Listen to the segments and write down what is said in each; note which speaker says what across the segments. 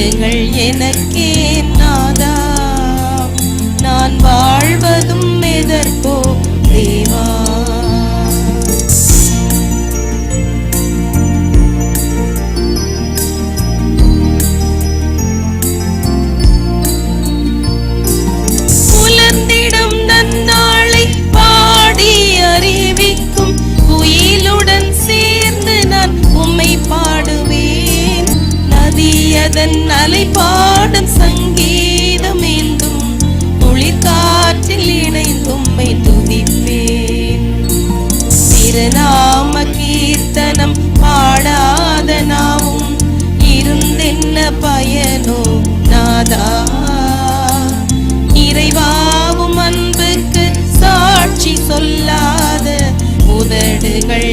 Speaker 1: உதடுகள் எனக்கு அதன் அலை பாடும் சங்கீதம் என்றும் குளிர்காற்றில் இணைந்து உம்மை துதிப்பேன். திருநாம கீர்த்தனம் பாடாத நாவும் இருந்தென்ன பயனோ நாதா. இறைவாவும் அன்புக்கு சாட்சி சொல்லாத உதடுகள்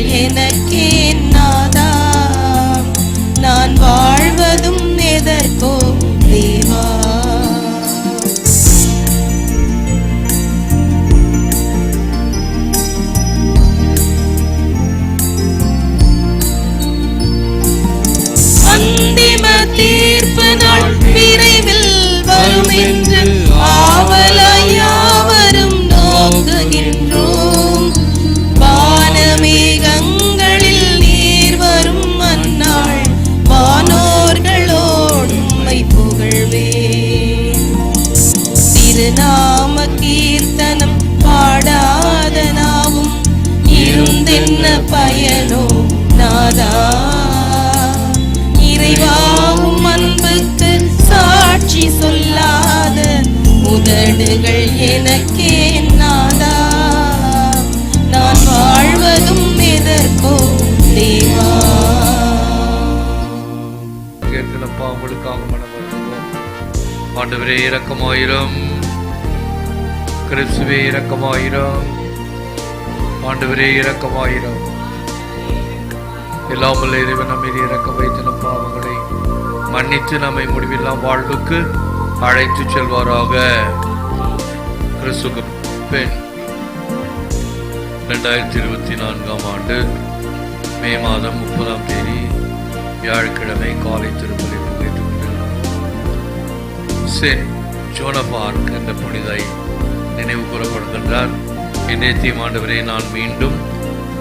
Speaker 2: கேட்கிறப்பா உங்களுக்காக மனம் வருகிறோம். ஆண்டவரே இரக்கமாயிரம். கிறிஸ்துவே இரக்கமாயிரம். ஆண்டவரே இரக்கமாயிரம். எல்லாம் இறைவன் நம்மை இறக்க வைத்து நம் பாவங்களை மன்னித்து நம்மை முடிவில்லாம் வாழ்வுக்கு அழைத்து செல்வாராக. கிறிஸ்துக்கு பெண் ரெண்டாயிரத்தி இருபத்தி நான்காம் ஆண்டு மே மாதம் முப்பதாம் தேதி வியாழக்கிழமை காலை திரு மோசே ஜோனபார்க் என்ற புனிதை நினைவு கூறப்படுகின்றார். இந்நேத்தியம் ஆண்டவரே நான் மீண்டும்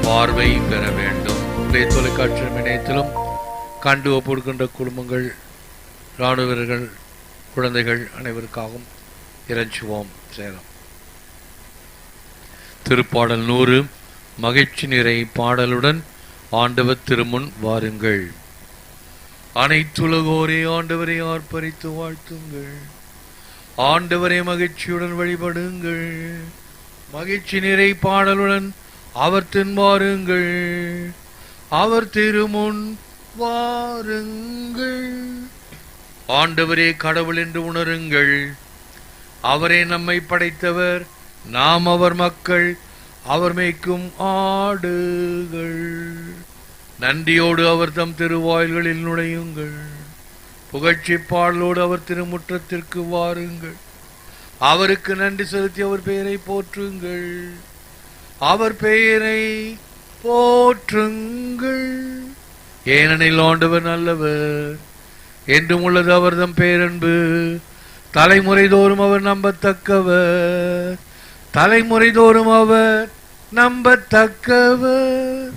Speaker 2: பார்வை பெற வேண்டும். இன்றைய தொலைக்காட்சி இணையத்திலும் கண்டு ஒப்புடுகின்ற குடும்பங்கள் இராணுவ வீரர்கள் குழந்தைகள் அனைவருக்காகவும் இறைஞ்சுவோம். சேரம் திருப்பாடல் நூறு மகிழ்ச்சி நிறை பாடலுடன் ஆண்டவர் திருமுன் வாருங்கள். அனைத்துலகோரே ஆண்டவரை ஆர்ப்பரித்து வாழ்த்துங்கள். ஆண்டவரை மகிழ்ச்சியுடன் வழிபடுங்கள். மகிழ்ச்சி நிறை பாடலுடன் அவர் தென் வாருங்கள். அவர் திருமுன் வாருங்கள். ஆண்டவரே கடவுள் என்று உணருங்கள். அவரே நம்மை படைத்தவர். நாம் அவர் மக்கள். அவர் மேய்க்கும் ஆடுகள். நன்றியோடு அவர் தம் திருவாயில்களில் நுழையுங்கள். புகழ்ச்சி பாடலோடு அவர் திருமுற்றத்திற்கு வாருங்கள். அவருக்கு நன்றி செலுத்தி அவர் பெயரை போற்றுங்கள். அவர் பெயரை போற்றுங்கள். ஏனெனில் ஆண்டவர் நல்லவர். என்றும் உள்ளது அவர்தம் பேரன்பு. தலைமுறை தோறும் அவர் நம்பத்தக்கவர். தலைமுறை தோறும் அவர் நம்பத்தக்கவர்.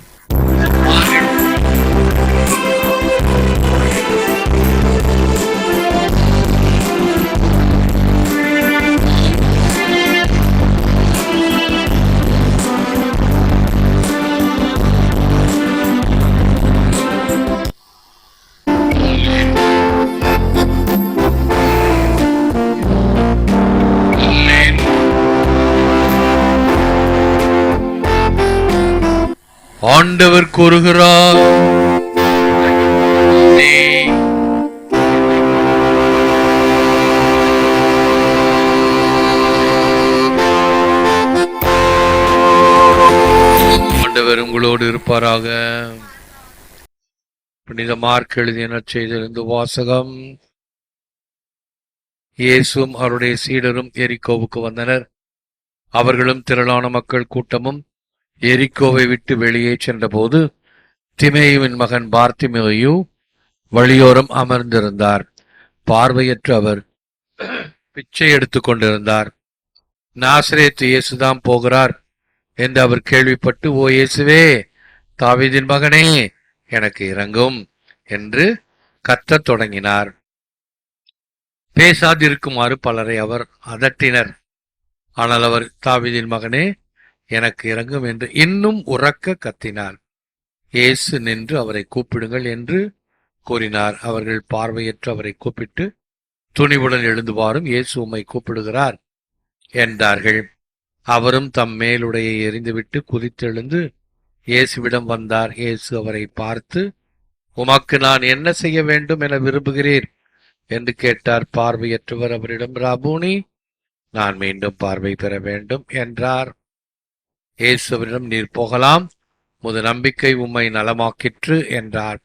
Speaker 2: ஆண்டவர் கூறுகிறார். ஆண்டவர் உங்களோடு இருப்பாராக. புனித மார்க் எழுதிய செய்திருந்து வாசகம். இயேசும் அவருடைய சீடரும் எரிக்கோவுக்கு வந்தனர். அவர்களும் திரளான மக்கள் கூட்டமும் எரிக்கோவை விட்டு வெளியே சென்றபோது திமேயுவின் மகன் பார்த்திமேயு வழியோரம் அமர்ந்திருந்தார். பார்வையற்ற அவர் பிச்சை எடுத்துக் கொண்டிருந்தார். நாசரேத்து இயேசுதான் போகிறார் என்று அவர் கேள்விப்பட்டு ஓ இயேசுவே தாவிதின் மகனே எனக்கு இறங்கும் என்று கத்தத் தொடங்கினார். பேசாதிருக்குமாறு பலரை அவர் அதட்டினர். ஆனால் அவர் தாவிதின் மகனே எனக்கு இறங்கும் என்று இன்னும் உறக்க கத்தினார் இயேசு நின்று அவரை கூப்பிடுங்கள் என்று கூறினார். அவர்கள் பார்வையற்று அவரை கூப்பிட்டு துணிவுடன் எழுந்து வாரும் இயேசு உம்மை கூப்பிடுகிறார் என்றார்கள். அவரும் தம் மேலுடையை எறிந்துவிட்டு குதித்தெழுந்து இயேசுவிடம் வந்தார். இயேசு அவரை பார்த்து உமக்கு நான் என்ன செய்ய வேண்டும் என விரும்புகிறீர்? என்று கேட்டார். பார்வையற்றவர் அவரிடம் ராபூனி நான் மீண்டும் பார்வை பெற வேண்டும் என்றார். இயேசுவரிடம் நீர் போகலாம். முது நம்பிக்கை உம்மை நலமாக்கிற்று என்றார்.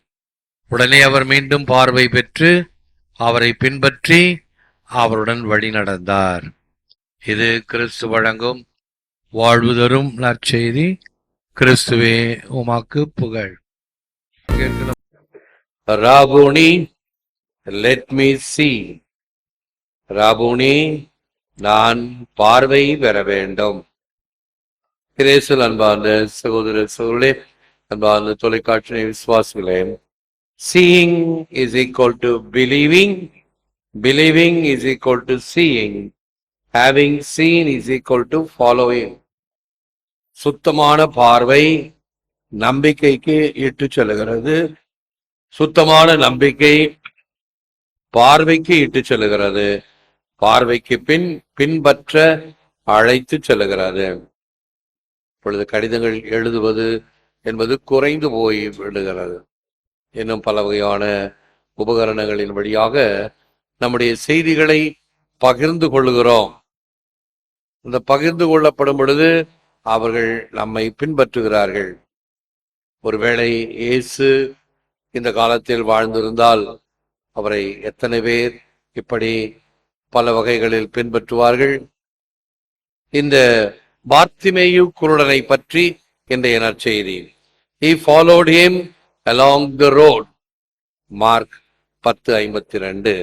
Speaker 2: உடனே அவர் மீண்டும் பார்வை பெற்று அவரை பின்பற்றி அவருடன் வழி நடந்தார். இது கிறிஸ்து வழங்கும் வாழ்வு தரும் நற்செய்தி. கிறிஸ்துவே உமாக்கு புகழ்.
Speaker 3: Rabboni let me see Rabboni நான் பார்வை பெற வேண்டும். கிரேசல் அன்பார்ந்த சகோதர சகோதரே அன்பார்ந்த தொலைக்காட்சி விசுவாசிகளே seeing is equal to believing believing is equal to seeing having seen is equal to following சுத்தமான பார்வை நம்பிக்கைக்கு இட்டு செல்லுகிறது. சுத்தமான நம்பிக்கை பார்வைக்கு இட்டு செல்லுகிறது. பார்வைக்கு பின் பின்பற்ற அழைத்து செல்லுகிறது. இப்பொழுது கடிதங்கள் எழுதுவது என்பது குறைந்து போய் விடுகிறது. இன்னும் பல வகையான உபகரணங்களின் வழியாக நம்முடைய செய்திகளை பகிர்ந்து கொள்ளுகிறோம். இந்த பகிர்ந்து கொள்ளப்படும் பொழுது அவர்கள் நம்மை பின்பற்றுகிறார்கள். ஒருவேளை இயேசு இந்த காலத்தில் வாழ்ந்திருந்தால் அவரை எத்தனை பேர் இப்படி பல வகைகளில் பின்பற்றுவார்கள்? இந்த பார்த்திமேயு குருடனை பற்றி இன்றைய நற்செய்தி. He followed him along the road Mark பத்து ஐம்பத்தி ரெண்டு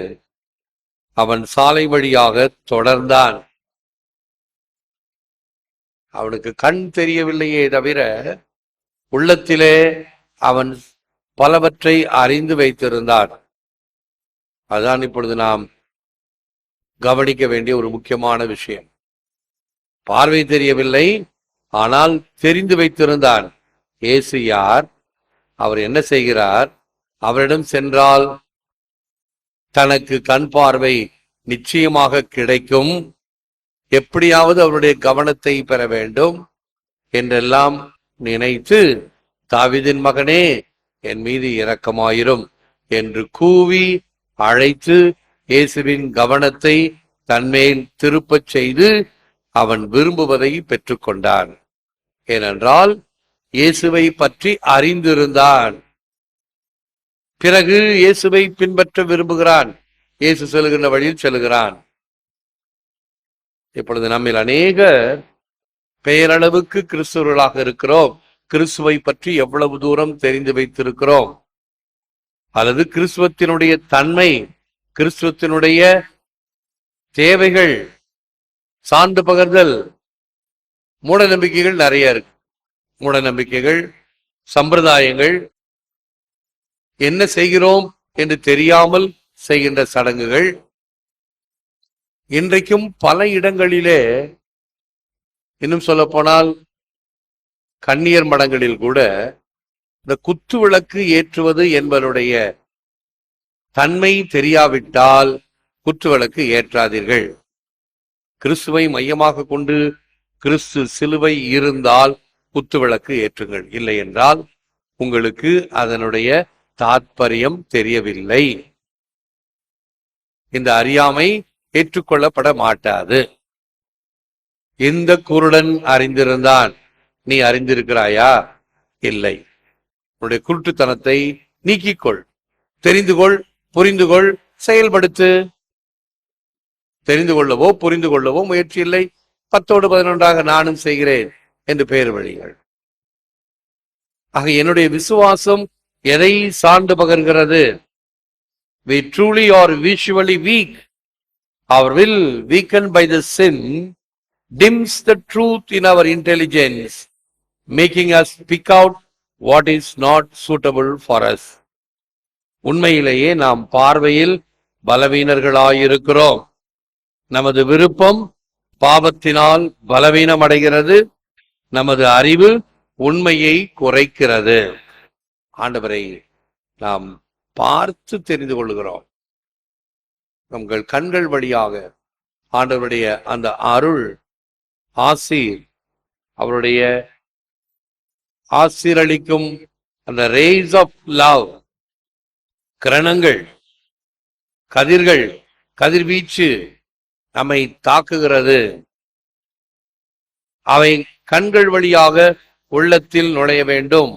Speaker 3: அவன் சாலை வழியாக தொடர்ந்தான். அவனுக்கு கண் தெரியவில்லையே தவிர உள்ளத்திலே அவன் பலவற்றை அறிந்து வைத்திருந்தான். அதுதான் இப்பொழுது நாம் கவனிக்க வேண்டிய ஒரு முக்கியமான விஷயம். பார்வை தெரியவில்லை. ஆனால் தெரிந்து வைத்திருந்தார் இயேசு யார்? அவர் என்ன செய்கிறார்? அவரிடம் சென்றால் தனக்கு கண் பார்வை நிச்சயமாக கிடைக்கும். எப்படியாவது அவருடைய கவனத்தை பெற வேண்டும் என்றெல்லாம் நினைத்து தாவிதின் மகனே என் மீது இரக்கமாயிரும் என்று கூவி அழைத்து இயேசுவின் கவனத்தை தன்மேல் திருப்பச் செய்து அவன் விரும்புவதை பெற்றுக்கொண்டான். ஏனென்றால் இயேசுவை பற்றி அறிந்திருந்தான். பிறகு இயேசுவை பின்பற்ற விரும்புகிறான். இயேசு செல்கின்ற வழியில் செல்கிறான் இப்பொழுது நம்மில் அநேகர் பெயரளவுக்கு கிறிஸ்துவர்களாக இருக்கிறோம். கிறிஸ்துவை பற்றி எவ்வளவு தூரம் தெரிந்து வைத்திருக்கிறோம். அல்லது கிறிஸ்துவத்தினுடைய தன்மை கிறிஸ்துவத்தினுடைய தேவைகள் சான்று பகர்தல். மூட நம்பிக்கைகள் நிறைய இருக்கு. மூட நம்பிக்கைகள் சம்பிரதாயங்கள். என்ன செய்கிறோம் என்று தெரியாமல் செய்கின்ற சடங்குகள். இன்றைக்கும் பல இடங்களிலே இன்னும் சொல்ல போனால் மடங்களில் கூட இந்த குத்து விளக்கு ஏற்றுவது என்பதனுடைய தன்மை தெரியாவிட்டால் குத்து விளக்கு ஏற்றாதீர்கள். கிறிஸ்துவை மையமாக கொண்டு கிறிஸ்து சிலுவை இருந்தால் குத்து விளக்கு ஏற்றுங்கள். இல்லை என்றால் உங்களுக்கு அதனுடைய தாத்பரியம் தெரியவில்லை. இந்த அறியாமை ஏற்றுக்கொள்ளப்பட மாட்டாது. இந்த குருடன் அறிந்திருந்தான். நீ அறிந்திருக்கிறாயா? இல்லை. உன்னுடைய குருட்டுத்தனத்தை நீக்கிக்கொள். தெரிந்து கொள் புரிந்து கொள் செயல்படுத்து. தெரிந்து கொள்ளவோ புரிந்து கொள்ளவோ முயற்சி இல்லை பத்தோடு பதினொன்றாக நானும் செய்கிறேன் என்று பெயர் வழிகள் ஆக என்னுடைய விசுவாசம் எதை சார்ந்து பகர்கிறது we truly are visually weak our will weaken by the sin dims the truth in our intelligence making us pick out what is not suitable for us உண்மையிலேயே நாம் பார்வையில் பலவீனர்களாயிருக்கிறோம் நமது விருப்பம் பாவத்தினால் பலவீனம் அடைகிறது நமது அறிவு உண்மையை குறைக்கிறது. ஆண்டவரை நாம் பார்த்து தெரிந்து கொள்கிறோம். உங்கள் கண்கள் வழியாக ஆண்டவருடைய அந்த அருள் ஆசீர் அவருடைய ஆசீரளிக்கும் அந்த ரேஸ் ஆஃப் லவ் கிரணங்கள் கதிர்கள் கதிர்வீச்சு நம்மை தாக்குகிறது. அவை கண்கள் வழியாக உள்ளத்தில் நுழைய வேண்டும்.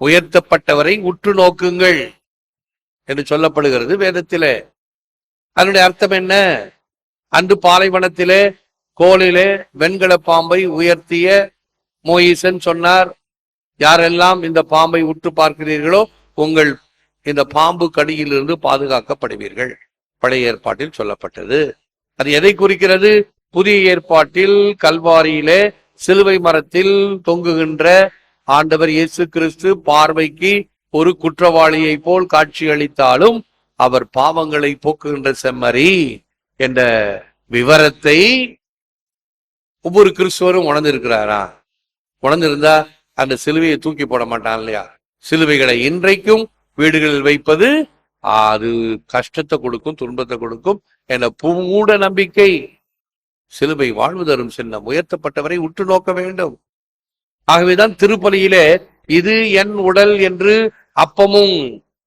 Speaker 3: உயர்த்தப்பட்டவரை உற்று நோக்குங்கள் என்று சொல்லப்படுகிறது வேதத்திலே. அதனுடைய அர்த்தம் என்ன? அன்று பாலைவனத்திலே கோலிலே வெண்கல பாம்பை உயர்த்திய மோயிசன் சொன்னார் யாரெல்லாம் இந்த பாம்பை உற்று பார்க்கிறீர்களோ உங்கள் இந்த பாம்பு கடியிலிருந்து பாதுகாக்கப்படுவீர்கள். பழைய ஏற்பாட்டில் சொல்லப்பட்டது. அது எதை குறிக்கிறது? புதிய ஏற்பாட்டில் கல்வாரியிலே சிலுவை மரத்தில் தொங்குகின்ற ஆண்டவர் இயேசு கிறிஸ்து பார்வைக்கு ஒரு குற்றவாளியை போல் காட்சி அளித்தாலும் அவர் பாவங்களை போக்குகின்ற செம்மறி என்ற விவரத்தை ஒவ்வொரு கிறிஸ்துவரும் உணர்ந்திருக்கிறாரா? உணர்ந்திருந்தா அந்த சிலுவையை தூக்கி போட மாட்டான் இல்லையா? சிலுவைகளை இன்றைக்கும் வீடுகளில் வைப்பது அது கஷ்டத்தை கொடுக்கும் துன்பத்தை கொடுக்கும் என மூட நம்பிக்கை சிலுவை வாழ்வு தரும் சின்னம். உயர்த்தப்பட்டவரை உற்று நோக்க வேண்டும். ஆகவேதான் திருப்பலியிலே இது என் உடல் என்று அப்பமும்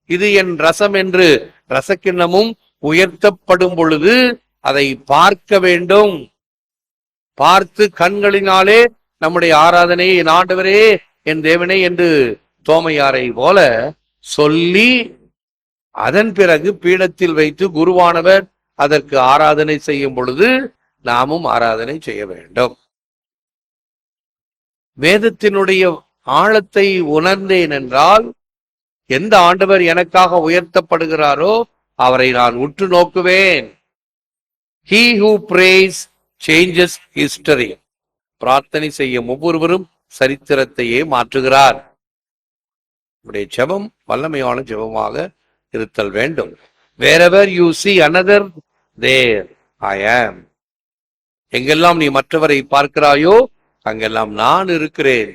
Speaker 3: இது என் ரசம் என்று ரசக்கிண்ணமும் உயர்த்தப்படும் பொழுது அதை பார்க்க வேண்டும். பார்த்து கண்களினாலே நம்முடைய ஆராதனையை என் ஆண்டவரே என் தேவனே என்று தோமையாரை போல சொல்லி அதன் பிறகு பீடத்தில் வைத்து குருவானவர் அதற்கு ஆராதனை செய்யும் பொழுது நாமும் ஆராதனை செய்ய வேண்டும். வேதத்தினுடைய ஆழத்தை உணர்ந்தேன் என்றால் எந்த ஆண்டவர் எனக்காக உயர்த்தப்படுகிறாரோ அவரை நான் உற்று நோக்குவேன். He who prays changes history பிரார்த்தனை செய்யும் ஒவ்வொருவரும் சரித்திரத்தையே மாற்றுகிறார். உடைய ஜெபம் வல்லமையான ஜெபமாக இருத்தல் வேண்டும். Wherever you see another there I am எங்கெல்லாம் நீ மற்றவரை பார்க்கிறாயோ அங்கெல்லாம் நான் இருக்கிறேன்.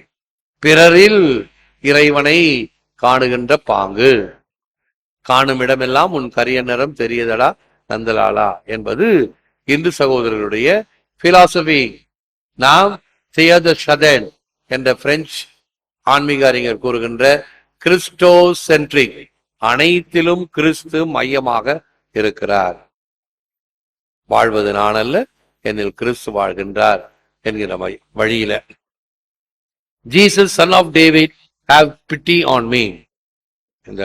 Speaker 3: பிறரில் இறைவனை காணுகின்ற பாங்கு. காணும் இடமெல்லாம் உன் கரிய நிறம் தெரியதடா நந்தலாலா என்பது இந்து சகோதரர்களுடைய பிலாசபி நாம் தியத ஷதன் என்ற பிரெஞ்சு ஆன்மீக அறிஞர் கூறுகின்ற கிறிஸ்டோ சென்ட்ரிக் அனைத்திலும் கிறிஸ்து மையமாக இருக்கிறார். வாழ்வது நான் அல்ல என்னில் கிறிஸ்து வாழ்கின்றார் என்கிற வழியில. Jesus son of David have pity on me இந்த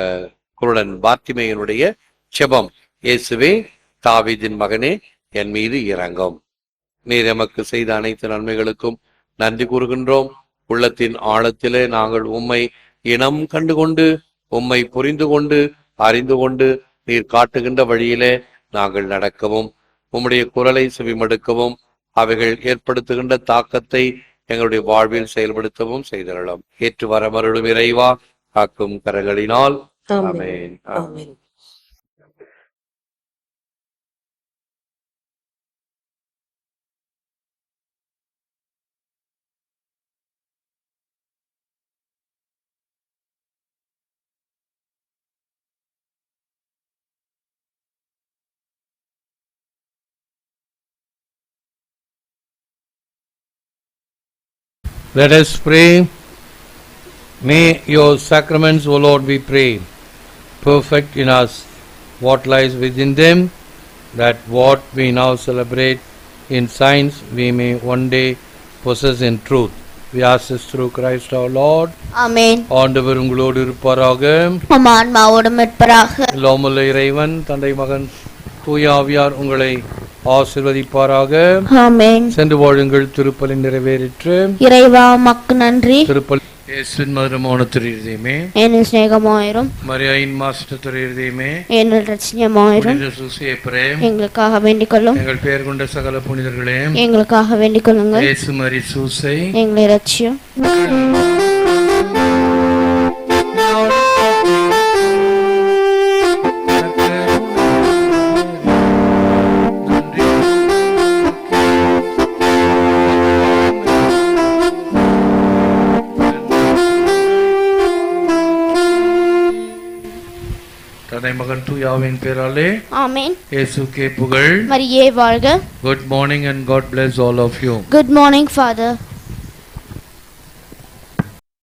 Speaker 3: குருடன் பார்த்திமேயனுடைய செபம் இயேசுவே தாவிதின் மகனே என் மீது இறங்கும். நீர் எமக்கு செய்த அனைத்து நன்மைகளுக்கும் நன்றி கூறுகின்றோம். உள்ளத்தின் ஆழத்திலே நாங்கள் உம்மை இனம் கண்டுகொண்டு உம்மை புரிந்து கொண்டு அறிந்து கொண்டு நீர் காட்டுகின்ற வழியிலே நாங்கள் நடக்கவும் உம்முடைய குரலை செவிமடுக்கவும் அவைகள் ஏற்படுத்துகின்ற தாக்கத்தை எங்களுடைய வாழ்வில் செயல்படுத்தவும் செய்தரலாம் ஏற்று வரமருளும் இறைவா காக்கும் கரங்களினால். ஆமென்.
Speaker 1: ஆமென்.
Speaker 2: Let us pray. May your sacraments, O Lord, we pray, perfect in us what lies within them, that what we now celebrate in science we may one day possess in truth. We ask this through Christ our Lord.
Speaker 4: ஆமென்
Speaker 2: ஆண்டவர் உங்களோடு இருப்பாராக
Speaker 4: உம் ஆன்மாவோடும் இருப்பராக
Speaker 2: இல்லாமல்ல இறைவன் தந்தை மகன் தூய ஆவியார் உங்களை ஆசிர்வதிப்பாராக. சென்று வாழுங்கள் திருப்பலி நிறைவேறிற்று.
Speaker 4: இறைவா மக்கு நன்றி.
Speaker 2: திருப்பலி
Speaker 4: எங்களுக்காக வேண்டிக் கொள்ளும்
Speaker 3: எங்கள் பெயர் கொண்ட சகல புனிதர்களே.
Speaker 4: எங்களுக்காக வேண்டிக் கொள்ளுங்கள்
Speaker 3: இயேசு மரி தூயாவின் பேராலே
Speaker 4: ஆமென்
Speaker 3: இயேசுக்கே புகழ்
Speaker 4: மரியே வாழ்க
Speaker 3: good morning and God bless all of you
Speaker 4: good morning father